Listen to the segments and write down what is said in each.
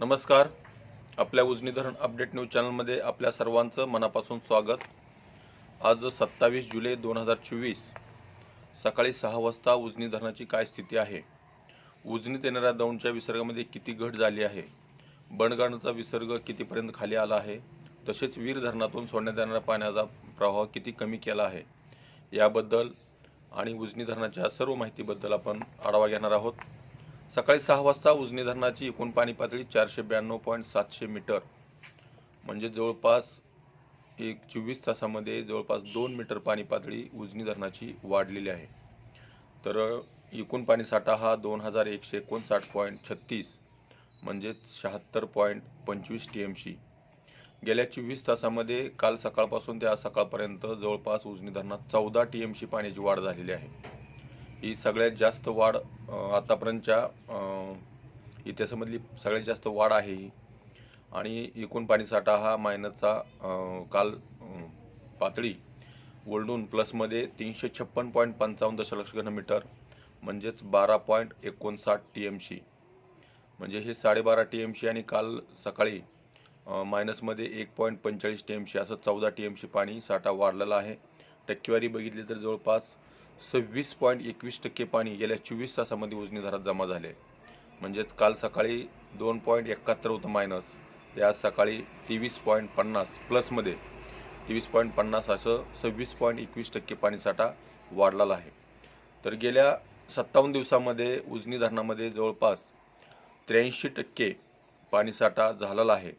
नमस्कार. आपल्या उजनी धरण अपडेट न्यूज चॅनलमध्ये आपल्या सर्वांचं मनापासून स्वागत. आज सत्तावीस जुलै दोन हजार चोवीस सकाळी सहा वाजता उजनी धरणाची काय स्थिती आहे? उजनीत येणाऱ्या दौंडच्या विसर्गामध्ये किती घट झाली आहे? बणगाणचा विसर्ग कितीपर्यंत खाली आला आहे? तसेच वीर धरणातून सोडण्यात येणाऱ्या पाण्याचा प्रवाह किती कमी केला आहे? याबद्दल आणि उजनी धरणाच्या सर्व माहितीबद्दल आपण आढावा घेणार आहोत. सकाळी सहा वाजता उजनी धरणाची एकूण पाणी पातळी चारशे ब्याण्णव पॉईंट सातशे मीटर. म्हणजे जवळपास एक चोवीस तासामध्ये जवळपास दोन मीटर पाणी पातळी उजनी धरणाची वाढलेली आहे. तर एकूण पाणी साठा हा दोन हजार एकशे एकोणसाठ पॉईंट छत्तीस म्हणजेच शहात्तर पॉईंट पंचवीस टी एम सी गेल्या चोवीस तासामध्ये काल सकाळपासून ते आज सकाळपर्यंत जवळपास उजनी धरणात चौदा टी एम सी पाण्याची वाढ झालेली आहे. ही सगळ्यात जास्त वाढ आतापर्यंतच्या इतिहासामधली सगळ्यात जास्त वाढ आहे ही. आणि एकूण पाणीसाठा हा मायनसचा काल पातळी ओलडून प्लसमध्ये तीनशे छप्पन पॉईंट पंचावन्न दशलक्ष घनमीटर म्हणजेच बारा पॉईंट एकोणसाठ टी एम सी म्हणजे हे साडेबारा टी एम सी आणि काल सकाळी मायनसमध्ये एक पॉईंट पंचेचाळीस टी एम सी असं चौदा टी एम सी पाणी साठा वाढलेला आहे. टक्केवारी बघितली तर जवळपास सव्वीस पॉईंट एकवीस टक्के पाणी गेल्या चोवीस तासामध्ये उजनी धरात जमा झाले. म्हणजेच काल सकाळी दोन पॉईंट एकाहत्तर होतं मायनस. ते आज सकाळी तेवीस पॉईंट पन्नास प्लसमध्ये. तेवीस पॉईंट पन्नास असं सव्वीस पॉईंट एकवीस टक्के पाणीसाठा वाढलेला आहे. तर गेल्या सत्तावन्न दिवसामध्ये उजनी धरणामध्ये जवळपास त्र्याऐंशी टक्के पाणीसाठा झालेला आहे.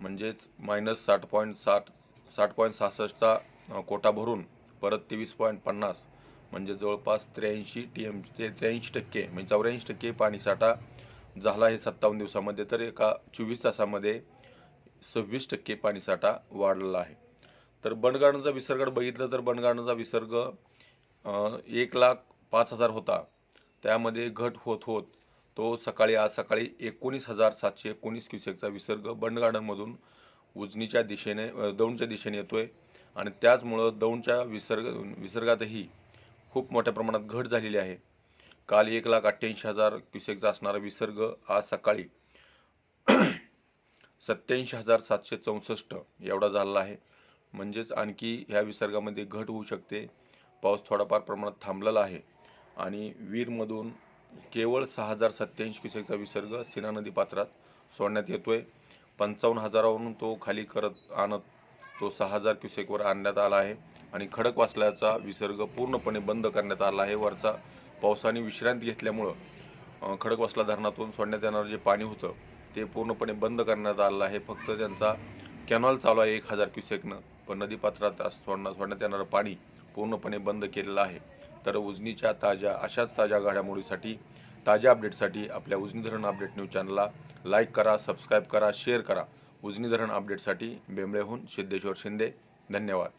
म्हणजेच मायनस साठ पॉईंट साठ साठ पॉईंट सहासष्टचा कोटा भरून परत तेवीस पॉईंट पन्नास म्हणजे जवळपास त्र्याऐंशी टी एम ते त्र्याऐंशी टक्के म्हणजे चौऱ्याऐंशी टक्के पाणीसाठा झाला आहे सत्तावन्न दिवसामध्ये तर एका चोवीस तासामध्ये सव्वीस टक्के पाणीसाठा वाढलेला आहे. तर बंडगार्डनचा विसर्ग बघितलं तर बंडगार्डनचा विसर्ग एक लाख पाच हजार होता. त्यामध्ये घट होत होत तो सकाळी आज सकाळी एकोणीस हजार सातशे एकोणीस क्युसेकचा विसर्ग बंड गार्डनमधून उजनीच्या दिशेने दौंडच्या दिशेने येतोय. आणि त्याचमुळं दौंडच्या विसर्ग विसर्गातही खूप मोठ्या प्रमाणात घट झालेली आहे. काल एक लाख अठ्ठ्याऐंशी हजार क्युसेकचा असणारा विसर्ग आज सकाळी सत्याऐंशी हजार सातशे चौसष्ट एवढा झालेला आहे. म्हणजेच आणखी ह्या विसर्गामध्ये घट होऊ शकते. पाऊस थोडाफार प्रमाणात थांबलेला आहे. आणि वीरमधून केवळ सहा हजार सत्याऐंशी क्युसेकचा विसर्ग सीना नदी पात्रात सोडण्यात येतोय. पंचावन्न हजारावरून तो खाली करत आणत तो सहा हजार क्युसेकवर आणण्यात आला आहे आणि खडकवासल्याचा विसर्ग पूर्णपणे बंद करण्यात आला आहे. वरचा पावसाने विश्रांती घेतल्यामुळं खडकवासला धरणातून सोडण्यात येणारं जे पाणी होतं ते पूर्णपणे बंद करण्यात आलं आहे. फक्त त्यांचा कॅनॉल चालू आहे एक हजार क्युसेकनं पण नदीपात्रात आज सोडणं सोडण्यात येणारं पाणी पूर्णपणे बंद केलेलं आहे. तर उजनीच्या ताज्या अशाच ताज्या घडामोडीसाठी ताज्या अपडेटसाठी आपल्या उजनी धरण अपडेट न्यूज चॅनलला लाईक करा सबस्क्राईब करा शेअर करा. उजनी धरण अपडेटसाठी बेंबळेहून सिद्धेश्वर शिंदे. धन्यवाद.